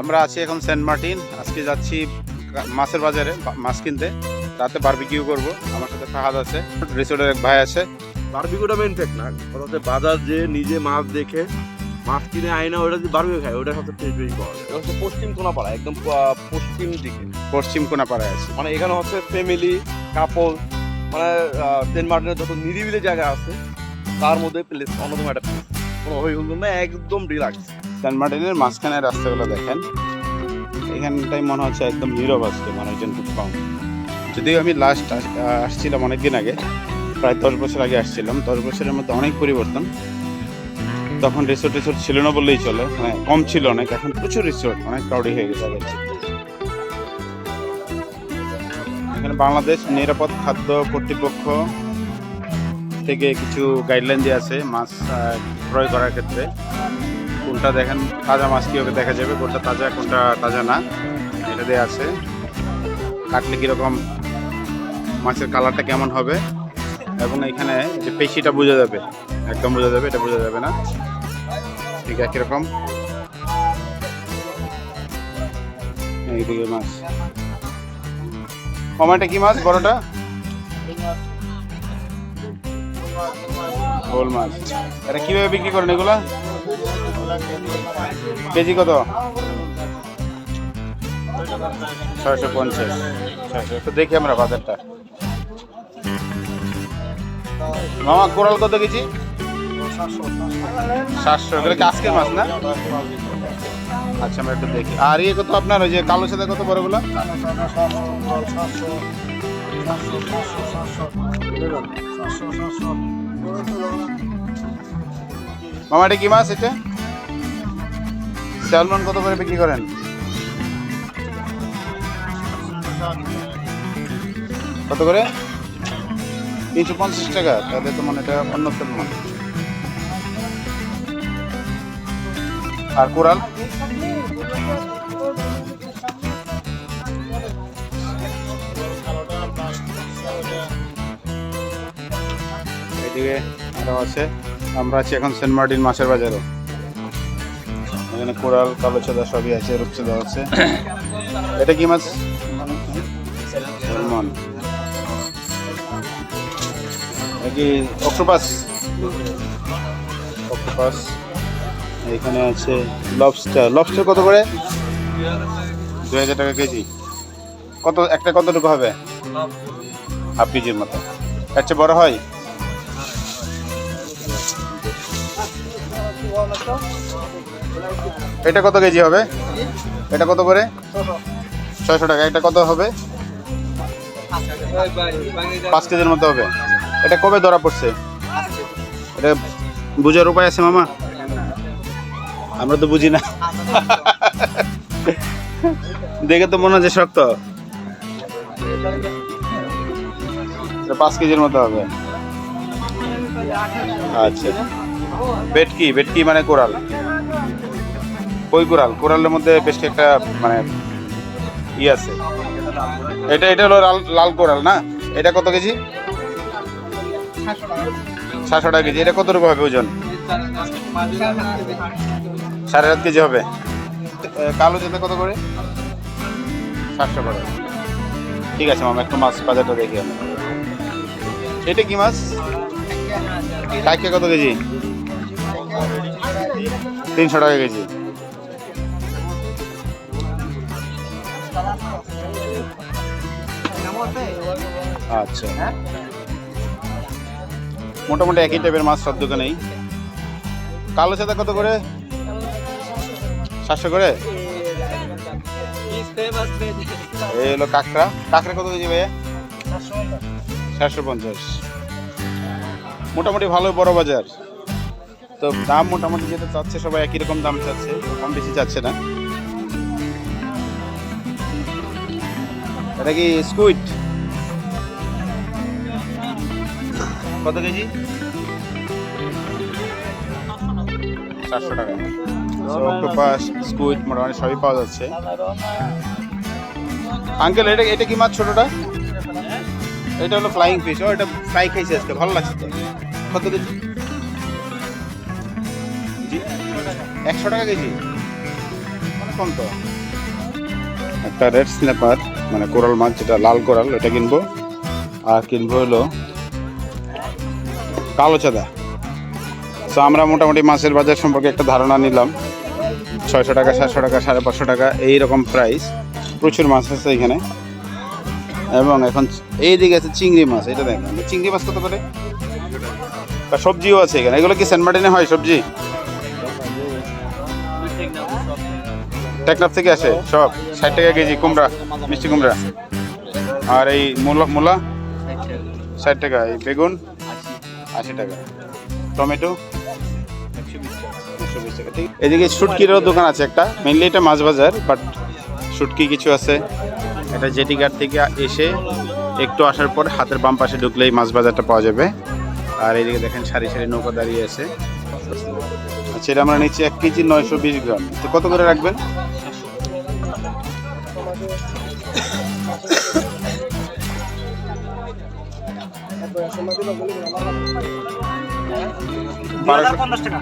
আমরা আছি এখন সেন্ট মার্টিন। আজকে যাচ্ছি মাছের বাজারে মাছ কিনতে। রাতে বারবিকিউ করব। আমার সাথে ফাহাদ আছে। রিসোর্টের এক ভাই আছে। বারবিকিউটা মেন ফ্যাক্ট না। হচ্ছে বাজার যে নিজে মাছ দেখে মাছ কিনে আয় না ওটা যদি বারবিকিউ খায় ওটা সবচেয়ে টেস্ট বেশি পাওয়া যায়। এটা হচ্ছে পশ্চিম কোনাপাড়া একদম পশ্চিম দিকে। পশ্চিম কোনাপাড়ায় আছে। মানে এখানে হচ্ছে ফ্যামিলি কাপল মানে সেন্ট মার্টিনের যত নিরিবিলি জায়গা আছে তার মধ্যে প্লেস অন্যতম একটা প্লেস কোনো হই হুল্লোড় না একদম রিল্যাক্স সেন্ট মার্টিনের মাঝখানে রাস্তাগুলো দেখেন। এখানটাই মনে হচ্ছে একদম নীরব আজকে মানুষজন খুব কম। যদিও আমি লাস্ট আসছিলাম অনেকদিন আগে, প্রায় দশ বছর আগে আসছিলাম। দশ বছরের মধ্যে অনেক পরিবর্তন। তখন রিসোর্ট টিসোর্ট ছিল না বললেই চলে। মানে কম ছিল অনেক, এখন প্রচুর রিসোর্ট অনেক ক্রাউডি হয়ে গেছে এখানে বাংলাদেশ নিরাপদ খাদ্য কর্তৃপক্ষ থেকে কিছু গাইডলাইন দেওয়া আছে, মাছ ক্রয় করার ক্ষেত্রে। কোনটা দেখেন, তাজা মাছ কীভাবে দেখা যাবে, কোনটা তাজা কোনটা তাজা না, এটা দেওয়া আছে। কাটলে কীরকম মাছের কালারটা কেমন হবে, এবং এখানে যে পেশিটা বোঝা যাবে, একদম বোঝা যাবে, এটা বোঝা যাবে না। ঠিক একই রকম এইদিকে মাছ। কি মাছ, বড়টা? মাছ। এটা কীভাবে বিক্রি করেন এগুলা? কেজি কত? ছয়শো পঞ্চাশ। ছয়শো। তো দেখি আমরা বাজারটা। মামা কোরাল কত কেজি? সাতশো। এগুলো কি আজকের মাছ না? আচ্ছা আমরা একটু দেখি। আর ইয়ে কত আপনার ওই যে কালো সাদা কত বড়গুলো? মামা এটা কি মাছ এটা? স্যালমন কত করে বিক্রি করেন? কত করে? তিনশো পঞ্চাশ টাকা, তাহলে তো মানে এটা অন্য স্যালমন আর কোরাল? এদিকে আরও আছে। আমরা আছি এখন সেন্ট মার্টিন মাছের বাজারে। এখানে কোরাল কালো চাঁদা সবই আছে, রূপচাঁদা আছে এটা কি মাছ? স্যালমন এটা কি অক্টোপাস? অক্টোপাস। এখানে আছে লবস্টার লবস্টার কত করে? দুই হাজার টাকা কেজি। কত, একটা কতটুকু হবে? হাফ কেজির মতো। চেয়ে বড় হয়? এটা কত কেজি হবে? এটা কত করে? ছয়শো টাকা। এটা কত হবে? পাঁচ কেজির মতো হবে। এটা কবে ধরা পড়ছে? এটা বুঝার উপায় আছে মামা? আমরা তো বুঝি না। দেখে তো মনে হচ্ছে শক্ত। পাঁচ কেজির মতো হবে। আচ্ছা। ভেটকি ভেটকি মানে কোরাল। কই কোরাল? কোরালের মধ্যে বেশ একটা মানে ই আছে। এটা এটা হলো লাল লাল কোরাল না? এটা কত কেজি? সাতশো টাকা কেজি। এটা কত রকম হবে ওজন? সাড়ে সাত কেজি হবে। কালো যেতে কত করে? সাতশো করে। ঠিক আছে মামা, একটু মাছ বাজারটা দেখি আমি এটা কি মাছ? কত কেজি? তিনশো টাকা কেজি। আচ্ছা। মোটামুটি একই টাইপের মাছ সব দোকানেই। কালো সাদা কত করে? সাতশো করে? এই হলো কাঁকড়া। কাঁকড়া কত কেজি ভাইয়া? সাতশো পঞ্চাশ। মোটামুটি ভালো বড় বাজার। তো দাম মোটামুটি যেটা চাচ্ছে, সবাই একই রকম দাম চাচ্ছে, কম বেশি চাচ্ছে না। এটা কি স্কুইট কত কেজি? চারশো টাকা। অক্টোপাস স্কুইড মোটামুটি সবই পাওয়া যাচ্ছে। আঙ্কেল, এটা এটা কি মাছ ছোটটা? এটা হলো ফ্লাইং ফিশ ও, এটা ফ্রাই খাইছে আজকে। ভালো লাগছে তো। কত কেজি? জি একশো টাকা কেজি? তো। একটা রেড স্ন্যাপার মানে কোরাল মাছ, যেটা লাল কোরাল, এটা কিনবো। আর কিনবো হলো কালো চাঁদা। তো আমরা মোটামুটি মাছের বাজার সম্পর্কে একটা ধারণা নিলাম। ছয়শো টাকা, সাতশো টাকা, সাড়ে পাঁচশো টাকা, এই রকম প্রাইস প্রচুর মাছ আছে এখানে। এবং এখন এই দিকে আছে চিংড়ি মাছ, এটা দেখেন। চিংড়ি মাছ কত করে? সবজিও আছে এখানে। এগুলো কি সেন্ট মার্টিনে হয় সবজি? টেকনাফ থেকে আসে? সব। ষাট টাকা কেজি কুমড়া, মিষ্টি কুমড়া। আর এই মূলা মূলা? ষাট টাকা। এই বেগুন? আশি টাকা। টমেটো? এদিকে শুটকিরও দোকান আছে একটা। মেনলি এটা মাছ বাজার বাট শুটকি কিছু আছে। এটা জেটি ঘাট থেকে এসে একটু আসার পর হাতের বাম পাশে ঢুকলেই মাছ বাজারটা পাওয়া যাবে। আর এইদিকে দেখেন সারি সারি নৌকা দাঁড়িয়ে আছে। আচ্ছা এটা আমরা নিচ্ছি এক কেজি নয়শো বিশ গ্রাম। তো কত করে রাখবেন? বারোশো টাকা